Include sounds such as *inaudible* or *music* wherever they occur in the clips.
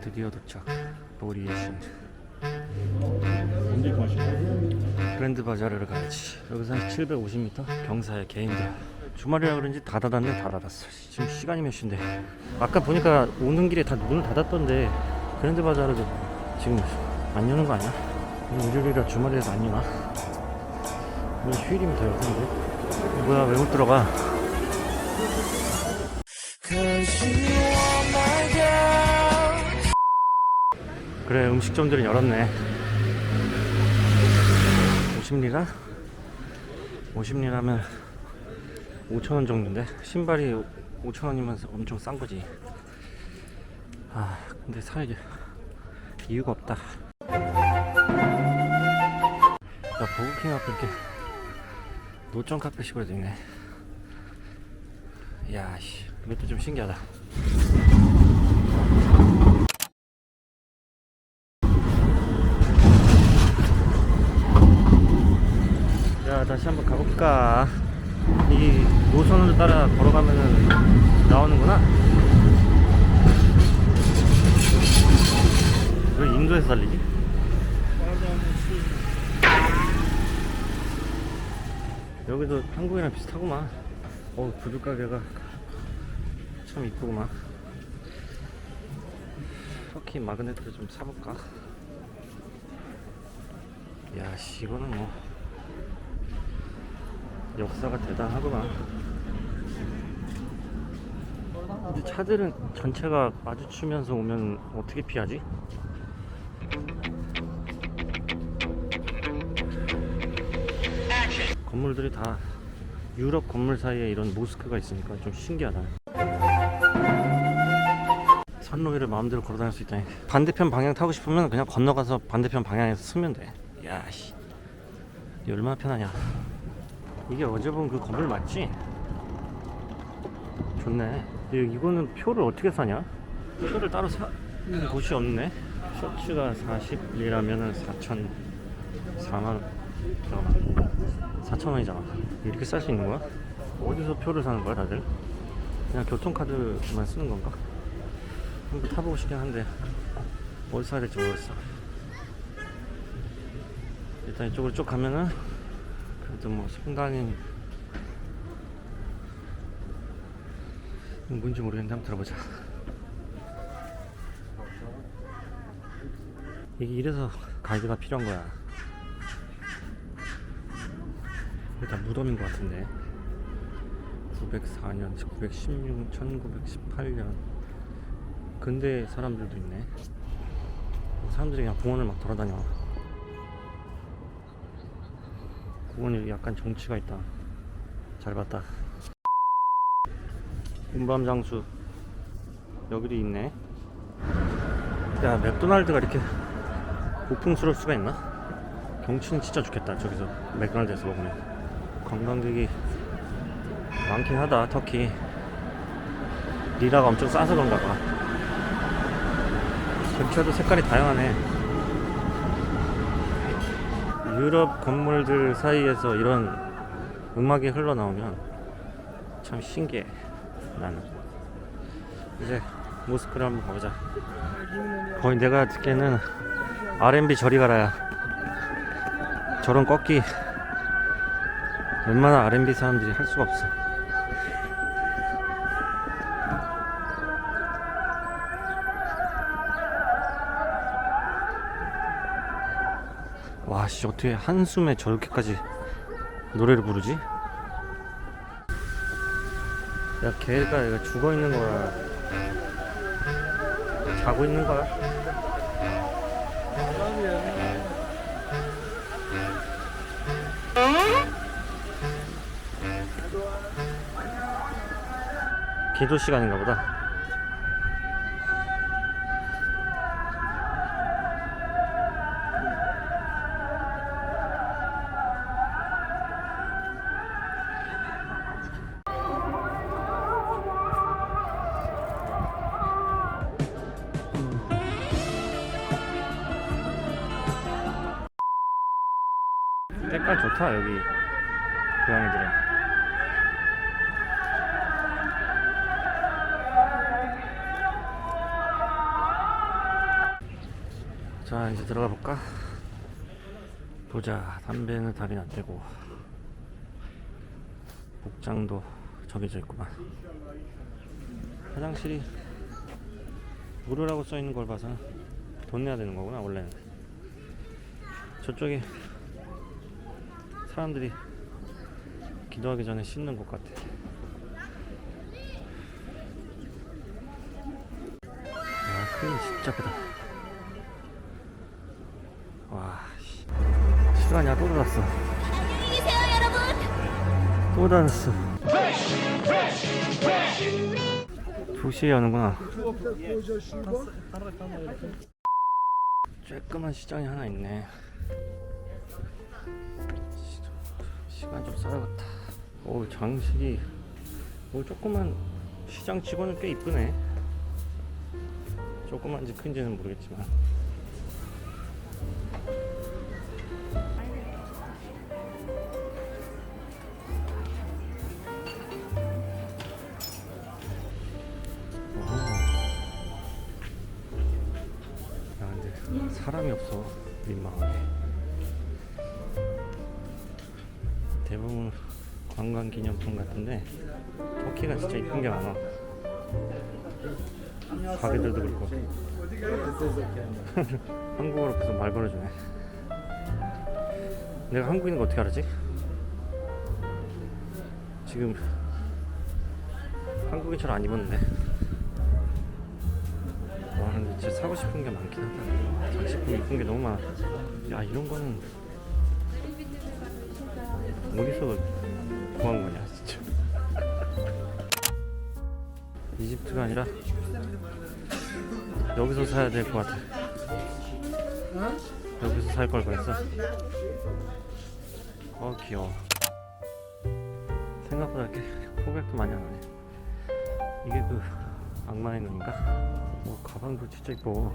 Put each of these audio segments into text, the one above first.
드디어 도착. 신. 언제 가시나요? 그랜드 바자르를 가야지. 여기서 한 750m 경사의 개인들. 주말이라 그런지 다 닫았네, 다 닫았어. 지금 시간이 몇 시인데. 아까 보니까 오는 길에 다 문을 닫았던데 그랜드 바자르도 지금 안 여는 거 아니야? 일요일이라 주말이라서 안 여나? 오늘 휴일이면 더 열텐데. 뭐야, 왜 못 들어가? 그래, 음식점들은 열었네. 50리라? 50리라면 5천원 정도인데? 신발이 5천원이면 엄청 싼 거지. 아 근데 살 이유가 없다. 야 버거킹 앞에 이렇게 노점 카페 식으로 있네. 야씨. 이것도 좀 신기하다 가볼까 이 노선을 따라 걸어가면은 나오는구나 왜 인도에서 달리지? 여기도 한국이랑 비슷하구만 어 구두 가게가 참 이쁘구만 터키 마그네트를 좀 사볼까? 야씨 이거는 뭐 역사가 대단하구만. 근데 차들은 전체가 마주치면서 오면 어떻게 피하지? 건물들이 다 유럽 건물 사이에 이런 모스크가 있으니까 좀 신기하다. 선로위를 마음대로 걸어 다닐 수 있다니. 반대편 방향 타고 싶으면 그냥 건너가서 반대편 방향에서 쓰면 돼. 야, 씨. 얼마나 편하냐. 이게 어제 본 그 건물 맞지? 좋네. 이- 이거는 표를 어떻게 사냐? 표를 따로 사는 곳이 없네. 셔츠가 40리라면은 4천 4만 원. 잠깐만. 4천 원이잖아. 이렇게 쌀수 있는 거야? 어디서 표를 사는 거야, 다들? 그냥 교통카드만 쓰는 건가? 한번 타보고 싶긴 한데 어디 사야 될지 모르겠어. 일단 이쪽으로 쭉 가면은 그래도 뭐 상당히 뭔지 모르겠는데 한번 들어보자. 이게 이래서 가이드가 필요한 거야. 다 무덤인 것 같은데. 904년, 916, 1918년. 근대 사람들도 있네. 사람들이 그냥 공원을 막 돌아다녀 공원이 약간 정치가 있다. 잘 봤다. 군밤 장수 여기도 있네. 야 맥도날드가 이렇게 고풍스러울 수가 있나? 경치는 진짜 좋겠다. 저기서 맥도날드에서 먹으면 관광객이 많긴 하다. 터키 리라가 엄청 싸서 그런가 봐. 전체도 색깔이 다양하네. 유럽 건물들 사이에서 이런 음악이 흘러나오면 참 신기해 나는. 이제 모스크를 한번 가보자. 거의 내가 듣기에는 R&B 저리 가라야. 저런 꺾기. 웬만한 R&B 사람들이 할 수가 없어 씨, 어떻게 한숨에 저렇게까지 노래를 부르지? 야, 걔가 이거 죽어 있는 거야? 자고 있는 거야? 기도 시간인가 보다. 색깔 좋다 여기. 고양이들은. 자 이제 들어가 볼까? 보자. 담배는 달이 안 떼고. 복장도 정해져 있구만. 화장실이 무료라고 써 있는 걸 봐서 돈 내야 되는 거구나 원래는. 저쪽에 사람들이 기도하기 전에 씻는 곳 같아. 야 크림 진짜 크다. 와 씨. 시간이야 또 닫았어. 안녕히 계세요, 여러분. 또 닫았어. 2시에 여는구나. 쬐끄만 시장이 하나 있네 시- 시간 좀 쌓아갔다. 오 장식이. 뭐 조그만 시장 치고는 꽤 이쁘네. 조그만지 큰지는 모르겠지만. 야 근데 사람이 없어 민망하게 관광 기념품 같은데 터키가 진짜 이쁜 게 많아. 가게들도 그렇고. *laughs* 한국어로 계속 말 걸어주네. 내가 한국인인 거 어떻게 알았지? 지금 한국인처럼 안 입었는데. 와 근데 진짜 사고 싶은 게 많긴 하다. 장식품 이쁜 게 너무 많아. 야 이런 거는 어디서 구한 거냐 진짜. 이집트가 아니라 여기서 사야 될 것 같아. 여기서 살 걸 그랬어? 어 귀여워. 생각보다 이렇게 호백도 많이 안 하네. 이게 그 악마의 눈인가? 뭐 가방도 진짜 이뻐.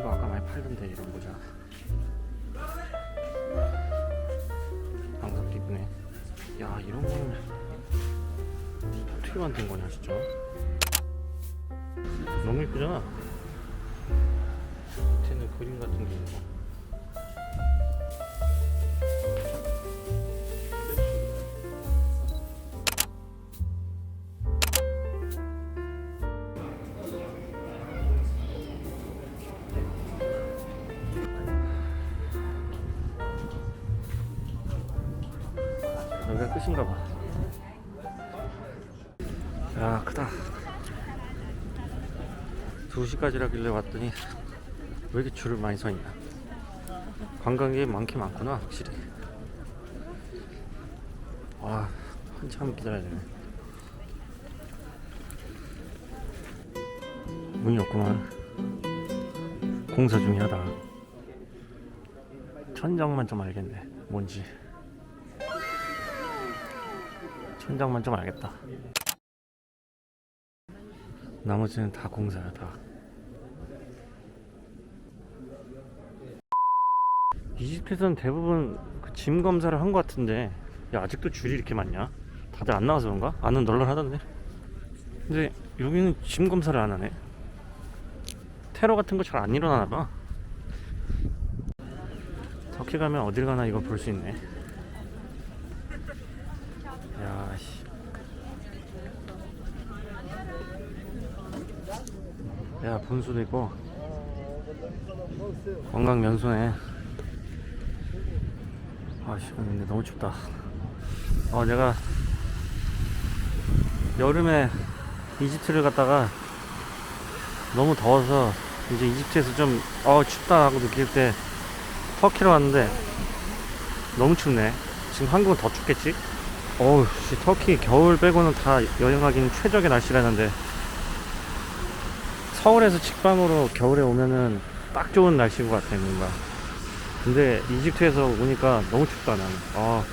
이거 아까 많이 팔던데 이런 모자 야 이런 거는 어떻게 만든 거냐 진짜? 너무 이쁘잖아. 밑에는 그림 같은 게 있고 여기가 끝인가 봐. 야, 크다. 2시까지라길래 왔더니 왜 이렇게 줄을 많이 서 있나? 관광객이 많긴 많구나, 확실히. 와, 한참 기다려야 되네. 문이 없구만. 공사 중이하다. 천장만 좀 알겠네. 뭔지. 천장만 좀 알겠다. 나머지는 다 공사야 다. 이집트에서는 대부분 그 짐 검사를 한 것 같은데, 야 아직도 줄이 이렇게 많냐? 다들 안 나와서 그런가? 안은 널널하던데. 근데 여기는 짐 검사를 안 하네. 테러 같은 거 잘 안 일어나나 봐. 터키 가면 어딜 가나 이거 볼 수 있네. 야, 씨. 야, 분수도 있고. 관광 명소네. 아, 씨, 근데 너무 춥다. 어, 내가 여름에 이집트를 갔다가 너무 더워서 이제 이집트에서 좀, 어, 춥다 하고 느낄 때 터키로 왔는데 너무 춥네. 지금 한국은 더 춥겠지? 어우, 씨, 터키 겨울 빼고는 다 여행하기는 최적의 날씨라는데 서울에서 직방으로 겨울에 오면은 딱 좋은 날씨인 것 같아, 뭔가. 근데 이집트에서 오니까 너무 춥다, 나는. 아.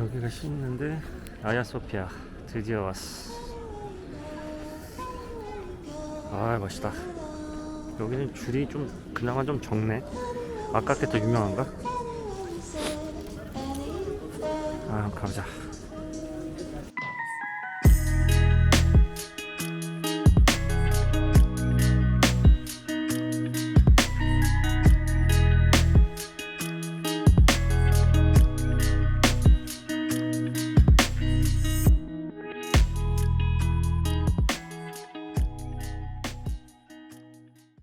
여기가 씻는데 아야소피아 드디어 왔어. 아, 멋있다. 여기는 줄이 좀 그나마 좀 적네. 아까 게더 유명한가? 아, 가보자.